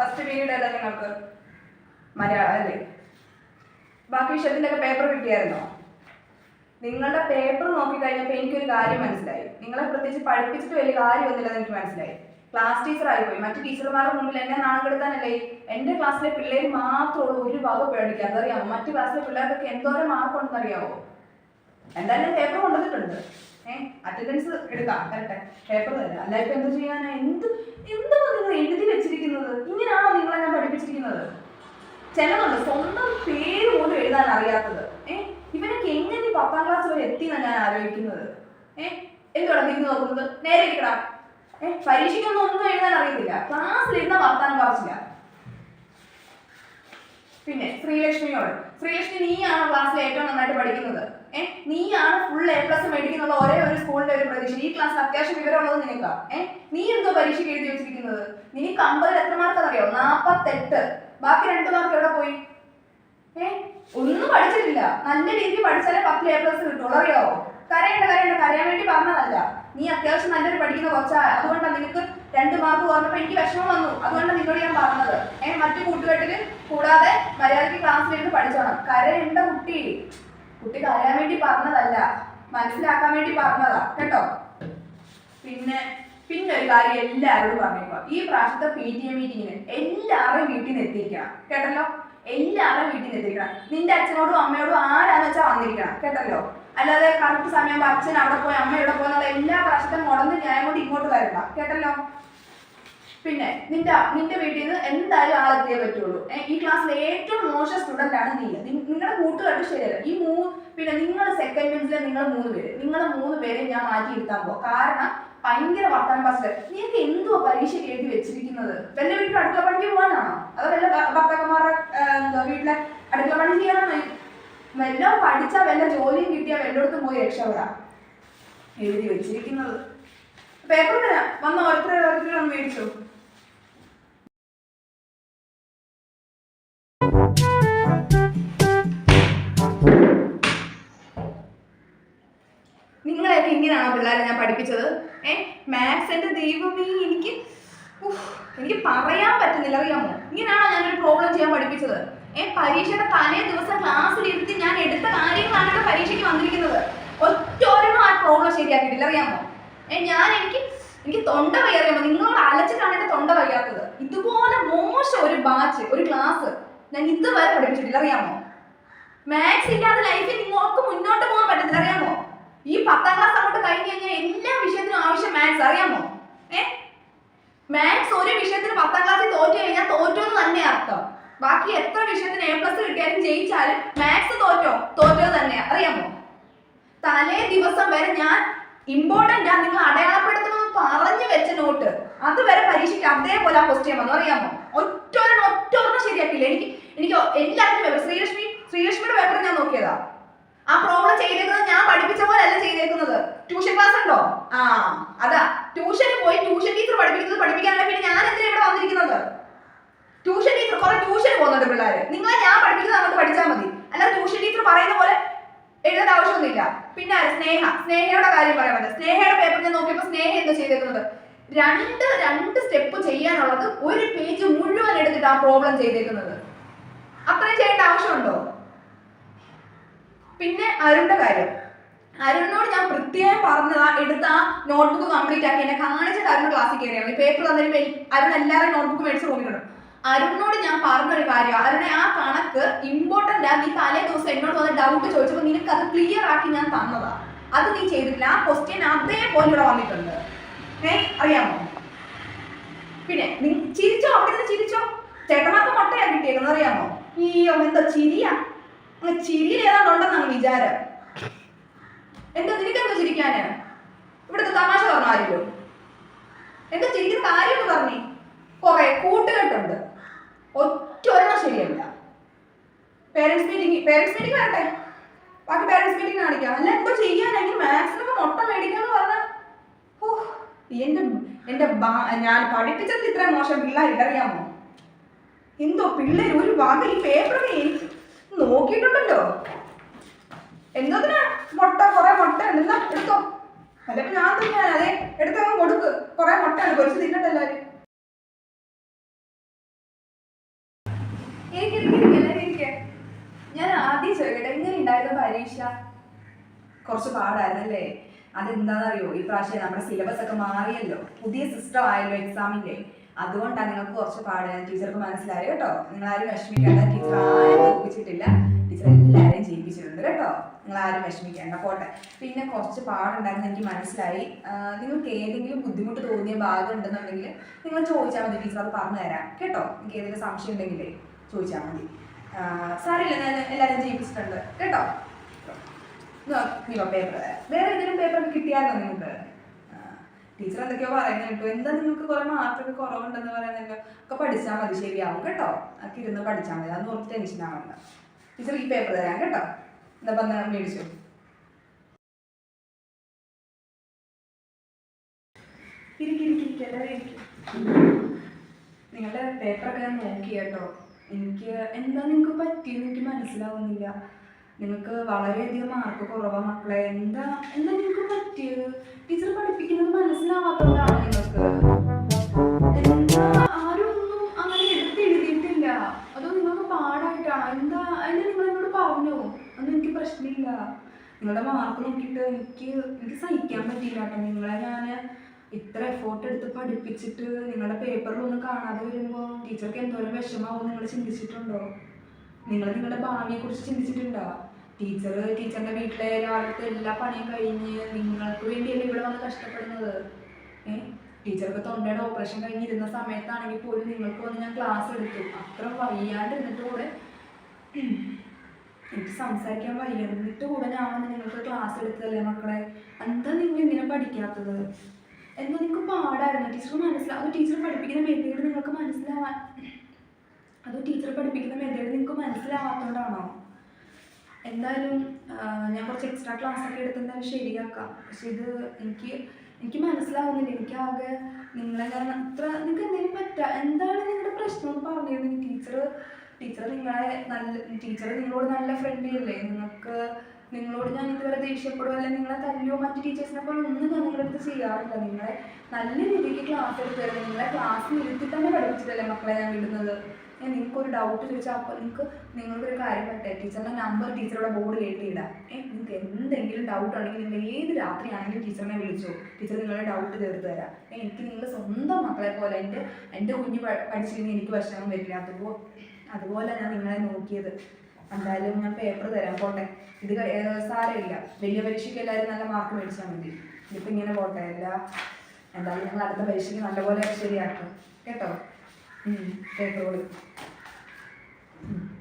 First period ഏതാ നിങ്ങൾക്ക്? മലയാളം അല്ലേ? ബാക്കി വിഷയത്തിന്റെ പേപ്പർ കിട്ടിയായിരുന്നോ? നിങ്ങളുടെ പേപ്പർ നോക്കിക്കഴിഞ്ഞപ്പോൾ എനിക്കൊരു കാര്യം മനസ്സിലായി. നിങ്ങളെ പ്രത്യേകിച്ച് പഠിപ്പിച്ചിട്ട് വലിയ കാര്യമൊന്നുമില്ലെന്ന് എനിക്ക് മനസ്സിലായി. ക്ലാസ് ടീച്ചർ ആയിപ്പോയി. മറ്റു ടീച്ചർമാരുടെ മുമ്പിൽ എന്നെ നാണം കെടുത്താനല്ലേ? എന്റെ ക്ലാസ്സിലെ പിള്ളേർ മാത്രമുള്ള ഒരു വക പേടിക്കാം. അതറിയാമോ? മറ്റു ക്ലാസ്സിലെ പിള്ളേർക്കൊക്കെ എന്തോരം മാർക്ക് ഉണ്ടെന്ന് അറിയാമോ എന്തായാലും പേപ്പർ കൊണ്ടുവന്നിട്ടുണ്ട്. അറ്റൻഡൻസ് എടുക്കാം. വരട്ടെ പേപ്പർ തരാം അല്ല എന്ത് ചെയ്യാനാ? എന്ത് എന്തോ നിങ്ങൾ എഴുതി വെച്ചിരിക്കുന്നത്? ഇങ്ങനെയാണോ നിങ്ങളെ ഞാൻ പഠിപ്പിച്ചിരിക്കുന്നത്? ചിലതുണ്ട് സ്വന്തം പേര് പോലും എഴുതാൻ അറിയാത്തത്. ഏഹ് ഇവനൊക്കെ എങ്ങനെ പത്താം ക്ലാസ് വരെ എത്തിയെന്നാണ് ഞാൻ ആലോചിക്കുന്നത്? ഏഹ് എന്തുവാണ് തിരിഞ്ഞു നോക്കുന്നത്? നേരെ ഇരിക്കടാ. ഏഹ് പരീക്ഷയ്ക്കൊന്നും ഒന്നും എഴുതാൻ അറിയത്തില്ല. ക്ലാസ്സിലിരുന്ന വർത്താനം പറച്ചില്ല. പിന്നെ ശ്രീലക്ഷ്മിയോട്. ശ്രീലക്ഷ്മി നീയാണോ ക്ലാസ്സിൽ ഏറ്റവും നന്നായിട്ട് പഠിക്കുന്നത്? ഏ നീയാണ് ഫുൾ എ പ്ലസ് മേടിക്കുന്നുള്ള ഒരേ ഒരു സ്കൂളിന്റെ ഒരു പ്രതീക്ഷ. ഈ ക്ലാസ് അത്യാവശ്യം വിവരമുള്ളത് നിനക്കാ. ഏ നീ എന്തോ പരീക്ഷയ്ക്ക് എഴുതി വെച്ചിരിക്കുന്നത്? നിനക്ക് അമ്പതിൽ എത്ര മാർക്ക് അറിയോ നാപ്പത്തെട്ട്. ബാക്കി രണ്ട് മാർക്ക് എവിടെ പോയി? ഏ ഒന്നും പഠിച്ചിട്ടില്ല. നല്ല രീതിയിൽ പഠിച്ചാലേ പത്തിൽ എ പ്ലസ് കിട്ടുള്ളൂ. അറിയാവോ കരയണ്ട കരയണ്ട. കരയാൻ വേണ്ടി പറഞ്ഞതല്ല. നീ അത്യാവശ്യം നല്ലൊരു പഠിക്കുന്ന കൊച്ചാ. അതുകൊണ്ടാണ് നിനക്ക് രണ്ട് മാർക്ക് പറഞ്ഞപ്പോ എനിക്ക് വിഷമം വന്നു. അതുകൊണ്ടാണ് നിന്നോട് ഞാൻ പറഞ്ഞത്. ഏ മറ്റു കൂട്ടുകെട്ടിൽ കൂടാതെ മര്യാദയ്ക്ക് ക്ലാസ്സിലിരുന്ന് പഠിച്ചോണം. കരയണ്ട കുട്ടി. കുട്ടി കരയാൻ വേണ്ടി പറഞ്ഞതല്ല. മനസ്സിലാക്കാൻ വേണ്ടി പറഞ്ഞതാ. കേട്ടോ? പിന്നെ പിന്നെ ഒരു കാര്യം എല്ലാവരോടും പറഞ്ഞേക്കുക ഈ പ്രാവശ്യത്തെ പി ടി എ മീറ്റിങ്ങിന് എല്ലാവരും വീട്ടിൽ നിന്ന് എത്തിയിരിക്കണം. കേട്ടല്ലോ? എല്ലാവരും വീട്ടിൽ നിന്ന് എത്തിക്കണം നിന്റെ അച്ഛനോടും അമ്മയോടും ആരാന്ന് വെച്ചാൽ വന്നിരിക്കണം. കേട്ടല്ലോ? അല്ലാതെ കറക്റ്റ് സമയം അച്ഛൻ അവിടെ പോയി അമ്മ ഇവിടെ പോയി എല്ലാ പ്രാവശ്യത്തെ മുടന്ന് ന്യായം കൊണ്ട് ഇങ്ങോട്ട് വരണ്ട. കേട്ടല്ലോ? പിന്നെ നിന്റെ നിന്റെ വീട്ടിൽ നിന്ന് എന്തായാലും ആളെത്തിയേ പറ്റുള്ളൂ. ഈ ക്ലാസ്സിലെ ഏറ്റവും മോശം സ്റ്റുഡന്റ് ആണ് നീ. നിങ്ങളുടെ കൂട്ടുകാട്ട് ശരിയല്ല. ഈ മൂ പിന്നെ നിങ്ങൾ സെക്കൻഡ് ബെഞ്ചിലെ നിങ്ങൾ മൂന്ന് പേര്. നിങ്ങൾ മൂന്ന് പേരെ ഞാൻ മാറ്റി ഇരുത്താൻ പോകും കാരണം ഭയങ്കര വർത്തമാനം പാസിൽ നീക്ക് എന്തോ പരീക്ഷ എഴുതി വെച്ചിരിക്കുന്നത്? വല്ല വീട്ടിൽ അടുക്കള പണിക്ക് പോകാനാണോ? അതോ വല്ല ഭർത്താക്കന്മാരുടെ എന്താ വീട്ടിലെ അടുക്കള പണി ചെയ്യാനാണോ? വല്ല പഠിച്ചാൽ വല്ല ജോലിയും കിട്ടിയാൽ വല്ലയിടത്തും പോയി രക്ഷപ്പെടാം. എഴുതി വെച്ചിരിക്കുന്നത്. പേപ്പർ വന്ന വന്ന് ഓരോരുത്തർ ഓരോരുത്തരും മേടിച്ചു. പിള്ളേരെ ഏ മാത്സ് മാത്സിന്റെ ദൈവമേ എനിക്ക് എനിക്ക് പറയാൻ പറ്റുന്നില്ല അറിയാമോ? ഇങ്ങനെയാണോ ഞാനൊരു പ്രോബ്ലം ചെയ്യാൻ പഠിപ്പിച്ചത്? ഏ പരീക്ഷയുടെ തലേ ദിവസം ക്ലാസ്സിൽ ഇരുത്തി ഞാൻ എടുത്ത കാര്യങ്ങളാണ് പരീക്ഷയ്ക്ക് വന്നിരിക്കുന്നത്. ഒറ്റ ഒരെണ്ണം ആ പ്രോബ്ലം ശരിയാക്കിയിട്ടില്ല അറിയാമോ? ഏ ഞാൻ എനിക്ക് എനിക്ക് തൊണ്ട വയ്യാറിയാമോ നിങ്ങളോട് അലച്ചിട്ടാണ് എന്റെ തൊണ്ട വയ്യാത്തത്. ഇതുപോലെ മോശം ഒരു ബാച്ച് ഒരു ക്ലാസ് ഞാൻ ഇതുവരെ പഠിപ്പിച്ചിട്ടില്ല അറിയാമോ? മാത്സ് ഇല്ലാതെ ലൈഫിൽ നിങ്ങൾക്ക് മുന്നോട്ട് പോകാൻ പറ്റത്തില്ല അറിയാമോ? ഈ പത്താം ക്ലാസ് അങ്ങോട്ട് കഴിഞ്ഞ് കഴിഞ്ഞാൽ എല്ലാ വിഷയത്തിനും ആവശ്യം മാത്സ് അറിയാമോ? ഏ? മാത്സ് ഒരു വിഷയത്തിന് പത്താം ക്ലാസ്സിൽ തോറ്റു കഴിഞ്ഞാൽ തോറ്റു എന്ന് തന്നെ അർത്ഥം. ബാക്കി എത്ര വിഷയത്തിന് എ പ്ലസ് കിട്ടിയാലും ജയിച്ചാലും മാത്സ് തോറ്റോ? തോറ്റോ തന്നെ അറിയാമോ? തലേ ദിവസം വരെ ഞാൻ ഇമ്പോർട്ടന്റ് ആ നിങ്ങൾ അടയാളപ്പെടുത്തണമെന്ന് പറഞ്ഞു വെച്ച നോട്ട് അതുവരെ പരീക്ഷയ്ക്ക് അതേപോലെ ആ ക്വസ്റ്റ്യൻ വന്നു. അറിയാമോ? ഒറ്റ ഒറ്റ ഒരെണ്ണം ശരിയാക്കില്ല എനിക്ക് എനിക്ക് എല്ലാത്തിനും പേപ്പർ ശ്രീലക്ഷ്മി ശ്രീലക്ഷ്മിയുടെ പേപ്പർ ഞാൻ നോക്കിയതാ. ആ പ്രോബ്ലം ചെയ്തേക്കുന്നത് ഞാൻ പഠിപ്പിച്ച പോലെ അല്ല ചെയ്തേക്കുന്നത് ട്യൂഷൻ ക്ലാസ് ഉണ്ടോ? ആ അതാ. ട്യൂഷന് പോയി ട്യൂഷൻ ടീച്ചർ പഠിപ്പിക്കുന്നത് പഠിപ്പിക്കാനല്ല പിന്നെ ഞാൻ എന്തിനാ ഇവിടെ വന്നിരിക്കുന്നത്? ട്യൂഷൻ ടീച്ചർ കുറെ ട്യൂഷൻ പോകുന്നുണ്ട് പിള്ളേര്. നിങ്ങളെ ഞാൻ പഠിപ്പിക്കുന്നത് നമുക്ക് പഠിച്ചാൽ മതി. അല്ലാതെ ട്യൂഷൻ ടീച്ചർ പറയുന്ന പോലെ എഴുതേണ്ട ആവശ്യമൊന്നുമില്ല. പിന്നെ സ്നേഹ. സ്നേഹയുടെ കാര്യം പറയാൻ പറ്റില്ല. സ്നേഹയുടെ പേപ്പർ ഞാൻ നോക്കിയപ്പോൾ സ്നേഹ എന്താ ചെയ്തേക്കുന്നത്? രണ്ട് രണ്ട് സ്റ്റെപ്പ് ചെയ്യാനുള്ളത് ഒരു പേജ് മുഴുവൻ എടുത്തിട്ട് ആ പ്രോബ്ലം ചെയ്തേക്കുന്നത്. അത്രയും ചെയ്യേണ്ട ആവശ്യമുണ്ടോ? പിന്നെ അരുണിന്റെ കാര്യം. അരുണിനോട് ഞാൻ പ്രത്യേകം പറഞ്ഞതാ എടുത്ത ആ നോട്ട്ബുക്ക് കംപ്ലീറ്റ് ആക്കി. എന്നെ കാണിച്ചിട്ട് അരുൺ ക്ലാസ്സിൽ കയറിയാണ് പേപ്പർ തന്നിട്ട് അരുൺ എല്ലാവരും നോട്ട്ബുക്ക് മേടിച്ച് റൂമിലുണ്ട് അരുണിനോട് ഞാൻ പറഞ്ഞൊരു കാര്യം. അരുണെ ആ കണക്ക് ഇമ്പോർട്ടന്റ് ആ. നീ തലേ ദിവസം എന്നോട് വന്ന് ഡൗട്ട് ചോദിച്ചപ്പോൾ നിനക്ക് അത് ക്ലിയർ ആക്കി ഞാൻ തന്നതാ. അത് നീ ചെയ്തിട്ടില്ല. ആ ക്വസ്റ്റ്യൻ അതേപോലെ ഇവിടെ വന്നിട്ടുണ്ട്. ഏ അറിയാമോ? പിന്നെ നീ ചിരിച്ചോ? അവിടെ നിന്ന് ചിരിച്ചോ? ചേട്ടന്മാർക്ക് മുട്ടയാ കിട്ടിയേക്കുന്നത്. അറിയാമോ? ഈ എന്താ ചിരിയാ? അങ്ങ് ചിരിയിൽ ഏതാണ്ട് ഉണ്ടെന്നാണ് വിചാരം. എന്താ നിനക്കെന്താ ചിരിക്കാന്? ഇവിടുത്തെ തമാശ പറഞ്ഞ ആരെയും എന്താ ചിരിക്കുന്ന കാര്യം പറഞ്ഞേ. കുറെ കൂട്ടുകെട്ടുണ്ട്. ഒറ്റ ഒരെണ്ണം ശരിയല്ല. പേരൻസ് മീറ്റിംഗ് പേരൻസ് മീറ്റിംഗ് വരട്ടെ. ബാക്കി പേരൻസ് മീറ്റിംഗ് കാണിക്കാം. അല്ല എന്തോ ചെയ്യാനെങ്കിൽ മാക്സിമം മൊട്ട മേടിക്കാന്ന് പറഞ്ഞ. എന്റെ എന്റെ ഞാൻ പഠിപ്പിച്ചത് ഇത്ര മോശം പിള്ളേർ ഇതറിയാമോ എന്തോ പിള്ളേർ ഒരു വക ഈ എനിക്ക് നോക്കിയിട്ടുണ്ടല്ലോ. എന്നതിനാ മുട്ട കൊറേ മുട്ട ഉണ്ട്. എടുത്തോ. അല്ലെങ്കിൽ ഞാൻ തന്നെയാണ് അതെ എടുത്തങ്ങ് കൊടുക്ക്. കുറെ മുട്ടയാണ് പൊരിച്ച് തിന്നട്ടെല്ലാരും ഞാൻ ആദ്യം ചോദിക്കട്ടെ എങ്ങനെ ഉണ്ടായിരുന്നു പരീക്ഷ? കുറച്ച് പാടായിരുന്നല്ലേ? അതെന്താണെന്നറിയോ ഈ പ്രാവശ്യം നമ്മുടെ സിലബസ് ഒക്കെ മാറിയല്ലോ. പുതിയ സിസ്റ്റം ആയല്ലോ എക്സാമിന്റെ അതുകൊണ്ടാണ് നിങ്ങൾക്ക് കുറച്ച് പാട് ടീച്ചർക്ക് മനസ്സിലായി. കേട്ടോ? നിങ്ങൾ ആരും വിഷമിക്കേണ്ട ടീച്ചർ ആരും തോൽപ്പിച്ചിട്ടില്ല ടീച്ചർ എല്ലാവരെയും ജീവിച്ചിട്ടുണ്ട് കേട്ടോ? നിങ്ങൾ ആരും വിഷമിക്കേണ്ട പോട്ടെ. പിന്നെ കുറച്ച് പാടുണ്ടായിരുന്നു എനിക്ക് മനസ്സിലായി. നിങ്ങൾക്ക് ഏതെങ്കിലും ബുദ്ധിമുട്ട് തോന്നിയ ഭാഗം ഉണ്ടെന്നുണ്ടെങ്കിൽ നിങ്ങൾ ചോദിച്ചാൽ മതി ടീച്ചർ അത് പറഞ്ഞു തരാം. കേട്ടോ? നിങ്ങൾക്ക് ഏതെങ്കിലും സംശയം ഉണ്ടെങ്കിലേ ചോദിച്ചാൽ മതി. സാറില്ല ഞാൻ എല്ലാവരും ജീവിച്ചിട്ടുണ്ട് കേട്ടോ? പേപ്പർ വേറെ ഏതെങ്കിലും പേപ്പർ കിട്ടിയായിരുന്നോ നിങ്ങൾക്ക്? ടീച്ചർ എന്തൊക്കെയോ പറയുന്നത് കേട്ടോ. എന്താ നിങ്ങൾക്ക് കുറെ മാർക്കൊക്കെ കുറവുണ്ടെന്ന് പറയുന്നത് ഒക്കെ പഠിച്ചാൽ മതി. ശരിയാവും കേട്ടോ. അതൊക്കെ ഇരുന്ന് പഠിച്ചാൽ മതി. അതൊന്നും ഓർത്ത് ടെൻഷൻ ആവണ്ട. ടീച്ചർ ഈ പേപ്പർ തരാം കേട്ടോ. എന്താ പറഞ്ഞ മേടിച്ചു. നിങ്ങളുടെ പേപ്പറൊക്കെ ഞാൻ നോക്കി കേട്ടോ. എനിക്ക് എന്താ നിങ്ങൾക്ക് പറ്റിയെന്ന് എനിക്ക് മനസ്സിലാവുന്നില്ല. നിങ്ങൾക്ക് വളരെയധികം മാർക്ക് കുറവാണ് മക്കളെ. എന്താ എന്താ നിങ്ങൾക്ക് പറ്റിയത്? ടീച്ചർ പഠിപ്പിക്കുന്നത് മനസ്സിലാവാത്തതുകൊണ്ടാണ് നിങ്ങൾക്ക്. എന്താ ആരും ഒന്നും അങ്ങനെ എടുത്ത് എഴുതിയിട്ടില്ല. അതോ പാടായിട്ടാണോ? എന്താ അതിന് നിങ്ങൾ എന്നോട് പറഞ്ഞു? അതൊന്നും എനിക്ക് പ്രശ്നമില്ല. നിങ്ങളുടെ മാർക്ക് നോക്കിയിട്ട് എനിക്ക് എനിക്ക് സഹിക്കാൻ പറ്റിയില്ല കേട്ടോ. നിങ്ങളെ ഞാൻ ഇത്ര എഫോർട്ട് എടുത്ത് പഠിപ്പിച്ചിട്ട് നിങ്ങളുടെ പേപ്പറിലൊന്നും കാണാതെ വരുമ്പോൾ ടീച്ചർക്ക് എന്തോരം വിഷമാവും നിങ്ങൾ ചിന്തിച്ചിട്ടുണ്ടോ? നിങ്ങൾ നിങ്ങളുടെ ഭാവിയെക്കുറിച്ച് ചിന്തിച്ചിട്ടുണ്ടോ? ടീച്ചർ ടീച്ചറിന്റെ വീട്ടിലെ രാവിലത്തെ എല്ലാ പണിയും കഴിഞ്ഞ് നിങ്ങൾക്ക് വേണ്ടിയല്ലേ ഇവിടെ വന്ന് കഷ്ടപ്പെടുന്നത്? ഏ? ടീച്ചർക്ക് തൊണ്ടയുടെ ഓപ്പറേഷൻ കഴിഞ്ഞിരുന്ന സമയത്താണെങ്കിൽ പോലും നിങ്ങൾക്ക് വന്ന് ഞാൻ ക്ലാസ് എടുത്തു. അത്ര വയ്യാണ്ടിരുന്നിട്ട് കൂടെ എനിക്ക് സംസാരിക്കാൻ വയ്യ. എന്നിട്ട് കൂടെ ഞാൻ വന്ന് നിങ്ങൾക്ക് ക്ലാസ് എടുത്തതല്ലേ മക്കളെ? എന്താ നിങ്ങൾ ഇങ്ങനെ പഠിക്കാത്തത്? എന്താ നിങ്ങൾക്ക് പാടായിരുന്നു? ടീച്ചർ മനസ്സിലാവും അത് ടീച്ചർ പഠിപ്പിക്കുന്ന മെത്തേഡ് നിങ്ങൾക്ക് മനസ്സിലാവാൻ അത് ടീച്ചർ പഠിപ്പിക്കുന്ന മെത്തേഡ് നിങ്ങൾക്ക് മനസ്സിലാവാത്തതുകൊണ്ടാണോ? എന്തായാലും ഞാൻ കുറച്ച് എക്സ്ട്രാ ക്ലാസ് ഒക്കെ എടുത്ത് ശരിയാക്കാം. പക്ഷെ ഇത് എനിക്ക് എനിക്ക് മനസ്സിലാവുന്നില്ല. എനിക്കാകെ നിങ്ങളെ കാരണം അത്ര നിങ്ങൾക്ക് എന്തെങ്കിലും പറ്റാ എന്താണ് നിങ്ങളുടെ പ്രശ്നം എന്ന് പറഞ്ഞിരുന്നു. ടീച്ചർ ടീച്ചർ നിങ്ങളെ നല്ല ടീച്ചർ നിങ്ങളോട് നല്ല ഫ്രണ്ട്ലി അല്ലേ? നിങ്ങൾക്ക് നിങ്ങളോട് ഞാൻ ഇതുവരെ ദേഷ്യപ്പെടുമോ അല്ലെങ്കിൽ നിങ്ങളെ തല്ലിയോ മറ്റു ടീച്ചേഴ്സിനെ പോലെ ഒന്നും ഞാൻ നിങ്ങളുടെ അടുത്ത് ചെയ്യാറില്ല. നിങ്ങളെ നല്ല രീതിക്ക് ക്ലാസ് എടുത്ത് തരും. നിങ്ങളെ ക്ലാസ് ഇരുത്തി തന്നെ പഠിപ്പിച്ചിട്ടല്ലേ മക്കളെ ഞാൻ വിടുന്നത്? ഞാൻ നിങ്ങൾക്ക് ഒരു ഡൗട്ട് ചോദിച്ചാൽ അപ്പോൾ നിങ്ങൾക്ക് നിങ്ങൾക്കൊരു കാര്യം പറ്റേ? ടീച്ചറിന്റെ നമ്പർ ടീച്ചറുടെ ബോർഡിൽ എഴുതിയിടാം ഏഹ് നിങ്ങൾക്ക് എന്തെങ്കിലും ഡൗട്ട് ഉണ്ടെങ്കിൽ നിങ്ങൾ ഏത് രാത്രിയാണെങ്കിലും ടീച്ചറിനെ വിളിച്ചോ. ടീച്ചർ നിങ്ങളുടെ ഡൗട്ട് തീർത്ത് തരാം. എനിക്ക് നിങ്ങൾ സ്വന്തം മക്കളെ പോലെ എന്റെ എന്റെ കുഞ്ഞ് പഠിച്ചിരുന്ന എനിക്ക് വിഷമം വരില്ല. അതുപോലെ അതുപോലെ ഞാൻ നിങ്ങളെ നോക്കിയത്. എന്തായാലും ഞാൻ പേപ്പർ തരാം. പോട്ടെ. ഇത് സാരമില്ല. വലിയ പരീക്ഷയ്ക്ക് എല്ലാവരും നല്ല മാർക്ക് മേടിച്ചാൽ മതി. ഇതിപ്പോൾ ഇങ്ങനെ പോട്ടെ. അല്ല എന്തായാലും ഞങ്ങൾ അടുത്ത പരീക്ഷയ്ക്ക് നല്ലപോലെ ശരിയാക്കും. കേട്ടോ? 嗯太多了嗯。